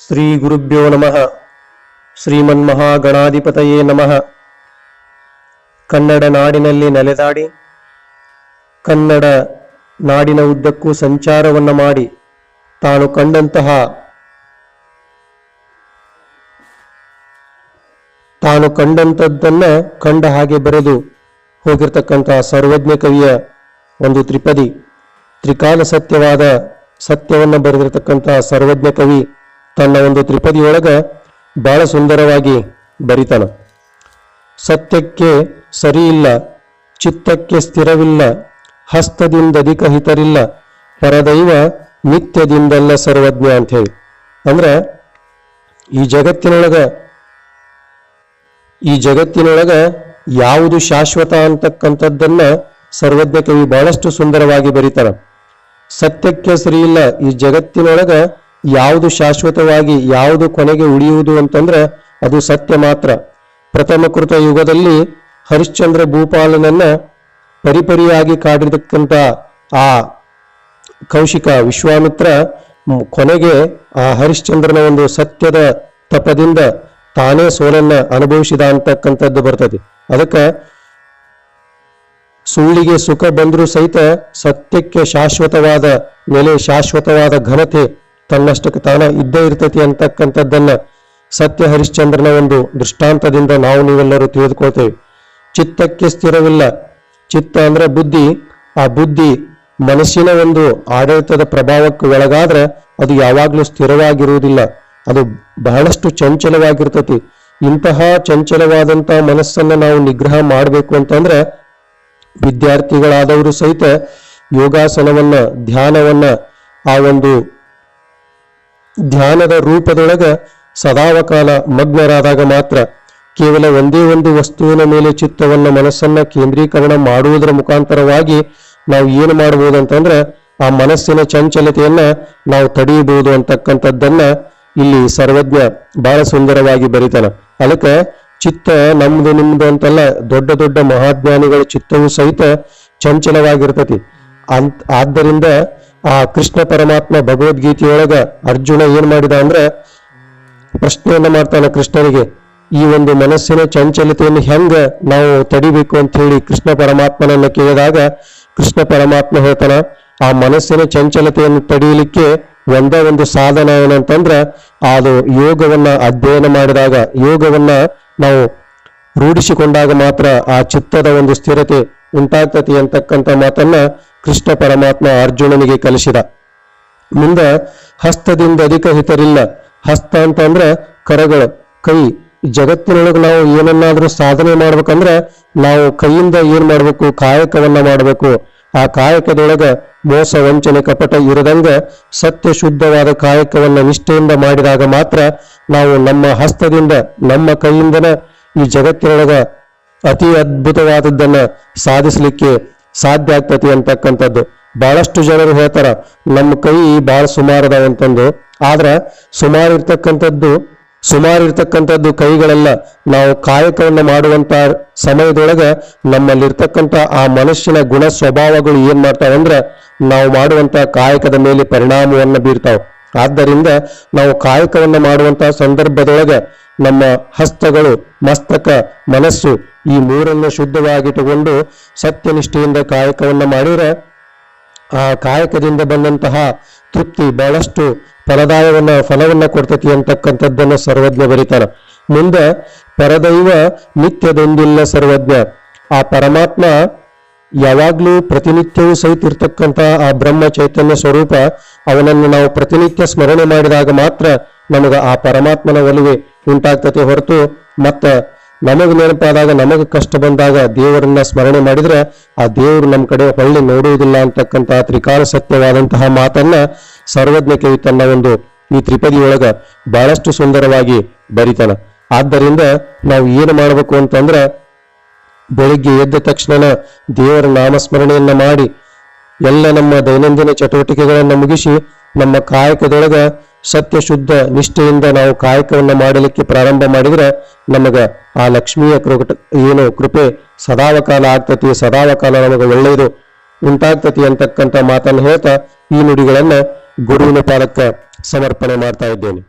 ಶ್ರೀ ಗುರುಭ್ಯೋ ನಮಃ. ಶ್ರೀಮನ್ಮಹಾಗಣಾಧಿಪತಯೇ ನಮಃ. ಕನ್ನಡ ನಾಡಿನಲ್ಲಿ ನೆಲೆದಾಡಿ, ಕನ್ನಡ ನಾಡಿನ ಉದ್ದಕ್ಕೂ ಸಂಚಾರವನ್ನು ಮಾಡಿ, ತಾನು ಕಂಡಂತಹ, ತಾನು ಕಂಡಂಥದ್ದನ್ನ ಕಂಡ ಹಾಗೆ ಬರೆದು ಹೋಗಿರ್ತಕ್ಕಂತಹ ಸರ್ವಜ್ಞ ಕವಿಯ ಒಂದು ತ್ರಿಪದಿ ತ್ರಿಕಾಲ ಸತ್ಯವಾದ ಸತ್ಯವನ್ನು ಬರೆದಿರತಕ್ಕಂತಹ ಸರ್ವಜ್ಞ ಕವಿ ತನ್ನ ಒಂದು ತ್ರಿಪದಿಯೊಳಗ ಬಹಳ ಸುಂದರವಾಗಿ ಬರಿತಾನ. ಸತ್ಯಕ್ಕೆ ಸರಿಯಿಲ್ಲ, ಚಿತ್ತಕ್ಕೆ ಸ್ಥಿರವಿಲ್ಲ, ಹಸ್ತದಿಂದ ಅಧಿಕ ಹಿತರಿಲ್ಲ, ಪರದೈವ ನಿತ್ಯದಿಂದಲ್ಲ ಸರ್ವಜ್ಞ ಅಂತ ಹೇಳಿ. ಅಂದ್ರೆ ಈ ಜಗತ್ತಿನೊಳಗ ಈ ಜಗತ್ತಿನೊಳಗ ಯಾವುದು ಶಾಶ್ವತ ಅಂತಕ್ಕಂಥದ್ದನ್ನ ಸರ್ವಜ್ಞ ಕವಿ ಬಹಳಷ್ಟು ಸುಂದರವಾಗಿ ಬರೀತಾರ ಸತ್ಯಕ್ಕೆ ಸರಿಯಿಲ್ಲ, ಈ ಜಗತ್ತಿನೊಳಗ ಯಾವುದು ಶಾಶ್ವತವಾಗಿ ಯಾವುದು ಕೊನೆಗೆ ಉಳಿಯುವುದು ಅಂತಂದ್ರೆ ಅದು ಸತ್ಯ ಮಾತ್ರ. ಪ್ರಥಮ ಕೃತ ಯುಗದಲ್ಲಿ ಹರಿಶ್ಚಂದ್ರ ಭೂಪಾಲನನ್ನ ಪರಿಪರಿಯಾಗಿ ಕಾಡಿರತಕ್ಕಂಥ ಆ ಕೌಶಿಕ ವಿಶ್ವಾಮಿತ್ರ ಕೊನೆಗೆ ಆ ಹರಿಶ್ಚಂದ್ರನ ಒಂದು ಸತ್ಯದ ತಪದಿಂದ ತಾನೇ ಸೋಲನ್ನ ಅನುಭವಿಸಿದ ಅಂತಕ್ಕಂಥದ್ದು ಬರ್ತದೆ. ಅದಕ್ಕೆ ಸುಳ್ಳಿಗೆ ಸುಖ ಬಂದರೂ ಸಹಿತ ಸತ್ಯಕ್ಕೆ ಶಾಶ್ವತವಾದ ನೆಲೆ ಶಾಶ್ವತವಾದ ಘನತೆ ತನ್ನಷ್ಟಕ್ಕೆ ತಾನ ಇದ್ದೇ ಇರ್ತೈತಿ ಅಂತಕ್ಕಂಥದ್ದನ್ನ ಸತ್ಯ ಹರಿಶ್ಚಂದ್ರನ ಒಂದು ದೃಷ್ಟಾಂತದಿಂದ ನಾವು ನೀವೆಲ್ಲರೂ ತಿಳಿದುಕೊಳ್ತೇವೆ. ಚಿತ್ತಕ್ಕೆ ಸ್ಥಿರವಿಲ್ಲ. ಚಿತ್ತ ಅಂದ್ರೆ ಬುದ್ಧಿ. ಆ ಬುದ್ಧಿ ಮನಸ್ಸಿನ ಒಂದು ಆಡಳಿತದ ಪ್ರಭಾವಕ್ಕೆ ಒಳಗಾದ್ರೆ ಅದು ಯಾವಾಗಲೂ ಸ್ಥಿರವಾಗಿರುವುದಿಲ್ಲ. ಅದು ಬಹಳಷ್ಟು ಚಂಚಲವಾಗಿರ್ತತಿ. ಇಂತಹ ಚಂಚಲವಾದಂತಹ ಮನಸ್ಸನ್ನ ನಾವು ನಿಗ್ರಹ ಮಾಡಬೇಕು ಅಂತಂದ್ರೆ ವಿದ್ಯಾರ್ಥಿಗಳಾದವರು ಸಹಿತ ಯೋಗಾಸನವನ್ನ, ಧ್ಯಾನವನ್ನ ಆ ಒಂದು ಧ್ಯಾನದ ರೂಪದೊಳಗ ಸದಾವಕಾಲ ಮಗ್ನರಾದಾಗ ಮಾತ್ರ ಕೇವಲ ಒಂದೇ ಒಂದು ವಸ್ತುವಿನ ಮೇಲೆ ಚಿತ್ತವನ್ನು ಮನಸ್ಸನ್ನ ಕೇಂದ್ರೀಕರಣ ಮಾಡುವುದರ ಮುಖಾಂತರವಾಗಿ ನಾವು ಏನು ಮಾಡಬಹುದು ಅಂತಂದ್ರೆ ಆ ಮನಸ್ಸಿನ ಚಂಚಲತೆಯನ್ನ ನಾವು ತಡೆಯಬಹುದು ಅಂತಕ್ಕಂಥದ್ದನ್ನ ಇಲ್ಲಿ ಸರ್ವಜ್ಞ ಬಹಳ ಸುಂದರವಾಗಿ ಬರೀತಾನ. ಅದಕ್ಕೆ ಚಿತ್ತ ನಮ್ದು ನಿಮ್ದು ಅಂತಲ್ಲ ದೊಡ್ಡ ದೊಡ್ಡ ಮಹಾಜ್ಞಾನಿಗಳ ಚಿತ್ತವೂ ಸಹಿತ ಚಂಚಲವಾಗಿರ್ತತಿ. ಅಂತ, ಆದ್ದರಿಂದ ಆ ಕೃಷ್ಣ ಪರಮಾತ್ಮ ಭಗವದ್ಗೀತೆಯೊಳಗ ಅರ್ಜುನ ಏನ್ ಮಾಡಿದ ಅಂದ್ರೆ ಪ್ರಶ್ನೆಯನ್ನ ಮಾಡ್ತಾನೆ ಕೃಷ್ಣನಿಗೆ, ಈ ಒಂದು ಮನಸ್ಸಿನ ಚಂಚಲತೆಯನ್ನು ಹೆಂಗ ನಾವು ತಡಿಬೇಕು ಅಂತ ಹೇಳಿ ಕೃಷ್ಣ ಪರಮಾತ್ಮನನ್ನ ಕೇಳಿದಾಗ ಕೃಷ್ಣ ಪರಮಾತ್ಮ ಹೇಳ್ತಾನ, ಆ ಮನಸ್ಸಿನ ಚಂಚಲತೆಯನ್ನು ತಡೆಯಲಿಕ್ಕೆ ಒಂದೇ ಒಂದು ಸಾಧನ ಏನಂತಂದ್ರ ಅದು ಯೋಗವನ್ನ ಅಧ್ಯಯನ ಮಾಡಿದಾಗ, ಯೋಗವನ್ನ ನಾವು ರೂಢಿಸಿಕೊಂಡಾಗ ಮಾತ್ರ ಆ ಚಿತ್ತದ ಒಂದು ಸ್ಥಿರತೆ ಉಂಟಾಗ್ತತಿ ಅಂತಕ್ಕಂಥ ಮಾತನ್ನ ಕೃಷ್ಣ ಪರಮಾತ್ಮ ಅರ್ಜುನನಿಗೆ ಕಲಿಸಿದ. ಮುಂದೆ ಹಸ್ತದಿಂದ ಅಧಿಕ ಹಿತರಿಲ್ಲ. ಹಸ್ತ ಅಂತ ಅಂದ್ರೆ ಕರಗಳು, ಕೈ. ಜಗತ್ತಿನೊಳಗೆ ನಾವು ಏನನ್ನಾದ್ರೂ ಸಾಧನೆ ಮಾಡ್ಬೇಕಂದ್ರೆ ನಾವು ಕೈಯಿಂದ ಏನ್ ಮಾಡ್ಬೇಕು? ಕಾಯಕವನ್ನ ಮಾಡಬೇಕು. ಆ ಕಾಯಕದೊಳಗ ಮೋಸ, ವಂಚನೆ, ಕಪಟ ಇರದಂಗ ಸತ್ಯ ಶುದ್ಧವಾದ ಕಾಯಕವನ್ನ ನಿಷ್ಠೆಯಿಂದ ಮಾಡಿದಾಗ ಮಾತ್ರ ನಾವು ನಮ್ಮ ಹಸ್ತದಿಂದ, ನಮ್ಮ ಕೈಯಿಂದನ ಈ ಜಗತ್ತಿನೊಳಗ ಅತಿ ಅದ್ಭುತವಾದದ್ದನ್ನ ಸಾಧಿಸಲಿಕ್ಕೆ ಸಾಧ್ಯ ಆಗ್ತತಿ ಅಂತಕ್ಕಂಥದ್ದು. ಬಹಳಷ್ಟು ಜನರು ಹೇಳ್ತಾರ, ನಮ್ಮ ಕೈ ಬಹಳ ಸುಮಾರದ ಅಂತಂದು. ಆದ್ರ, ಸುಮಾರು ಇರ್ತಕ್ಕಂಥದ್ದು ಸುಮಾರು ಇರ್ತಕ್ಕಂಥದ್ದು ಕೈಗಳೆಲ್ಲ. ನಾವು ಕಾಯಕವನ್ನು ಮಾಡುವಂತ ಸಮಯದೊಳಗೆ ನಮ್ಮಲ್ಲಿರ್ತಕ್ಕಂಥ ಆ ಮನುಷ್ಯನ ಗುಣ ಸ್ವಭಾವಗಳು ಏನ್ ಮಾಡ್ತಾವಂದ್ರ ನಾವು ಮಾಡುವಂತ ಕಾಯಕದ ಮೇಲೆ ಪರಿಣಾಮವನ್ನು ಬೀರ್ತಾವ. ಆದ್ದರಿಂದ ನಾವು ಕಾಯಕವನ್ನು ಮಾಡುವಂತ ಸಂದರ್ಭದೊಳಗ ನಮ್ಮ ಹಸ್ತಗಳು, ಮಸ್ತಕ, ಮನಸ್ಸು ಈ ಮೂರನ್ನು ಶುದ್ಧವಾಗಿಟ್ಟುಕೊಂಡು ಸತ್ಯನಿಷ್ಠೆಯಿಂದ ಕಾಯಕವನ್ನು ಮಾಡಿದರೆ ಆ ಕಾಯಕದಿಂದ ಬಂದಂತಹ ತೃಪ್ತಿ ಬಹಳಷ್ಟು ಫಲದಾಯವನ್ನ ಫಲವನ್ನ ಕೊಡ್ತತಿ ಅಂತಕ್ಕಂಥದ್ದನ್ನು ಸರ್ವಜ್ಞ ಬರೀತಾನ. ಮುಂದೆ ಪರದೈವ ನಿತ್ಯದೊಂದಿಲ್ಲ ಸರ್ವಜ್ಞ. ಆ ಪರಮಾತ್ಮ ಯಾವಾಗಲೂ ಪ್ರತಿನಿತ್ಯವೂ ಸಹಿತ ಇರ್ತಕ್ಕಂಥ ಆ ಬ್ರಹ್ಮ ಚೈತನ್ಯ ಸ್ವರೂಪ ಅವನನ್ನು ನಾವು ಪ್ರತಿನಿತ್ಯ ಸ್ಮರಣೆ ಮಾಡಿದಾಗ ಮಾತ್ರ ನಮಗ ಆ ಪರಮಾತ್ಮನ ಒಲಿವೆ ಉಂಟಾಗ್ತತೆ ಹೊರತು ಮತ್ತ ನಮಗ ನೆನಪಾದಾಗ ನಮಗ ಕಷ್ಟ ಬಂದಾಗ ದೇವರನ್ನ ಸ್ಮರಣೆ ಮಾಡಿದ್ರೆ ಆ ದೇವರು ನಮ್ಮ ಕಡೆ ಹೊಳ್ಳಿ ನೋಡುವುದಿಲ್ಲ ಅಂತಕ್ಕಂತಹ ತ್ರಿಕಾಲ ಸತ್ಯವಾದಂತಹ ಮಾತನ್ನ ಸರ್ವಜ್ಞ ಕವಿ ತನ್ನ ಒಂದು ಈ ತ್ರಿಪದಿಯೊಳಗ ಬಹಳಷ್ಟು ಸುಂದರವಾಗಿ ಬರಿತಾನ. ಆದ್ದರಿಂದ ನಾವು ಏನು ಮಾಡಬೇಕು ಅಂತಂದ್ರೆ ಬೆಳಿಗ್ಗೆ ಎದ್ದ ತಕ್ಷಣ ದೇವರ ನಾಮಸ್ಮರಣೆಯನ್ನ ಮಾಡಿ ಎಲ್ಲ ನಮ್ಮ ದೈನಂದಿನ ಚಟುವಟಿಕೆಗಳನ್ನ ಮುಗಿಸಿ ನಮ್ಮ ಕಾಯಕದೊಳಗ ಸತ್ಯ ಶುದ್ಧ ನಿಷ್ಠೆಯಿಂದ ನಾವು ಕಾಯಕವನ್ನು ಮಾಡಲಿಕ್ಕೆ ಪ್ರಾರಂಭ ಮಾಡಿದ್ರೆ ನಮಗೆ ಆ ಲಕ್ಷ್ಮಿಯ ಕೃಟ ಏನು ಕೃಪೆ ಸದಾವಕಾಲ ಆಗ್ತತಿ, ಸದಾವಕಾಲ ನಮಗೆ ಒಳ್ಳೆಯದು ಉಂಟಾಗ್ತತಿ ಅಂತಕ್ಕಂಥ ಮಾತನ್ನು ಹೇಳ್ತಾ ಈ ನುಡಿಗಳನ್ನು ಗುರುವಿನ ಪಾಲಕ್ಕೆ ಸಮರ್ಪಣೆ ಮಾಡ್ತಾ ಇದ್ದೇನೆ.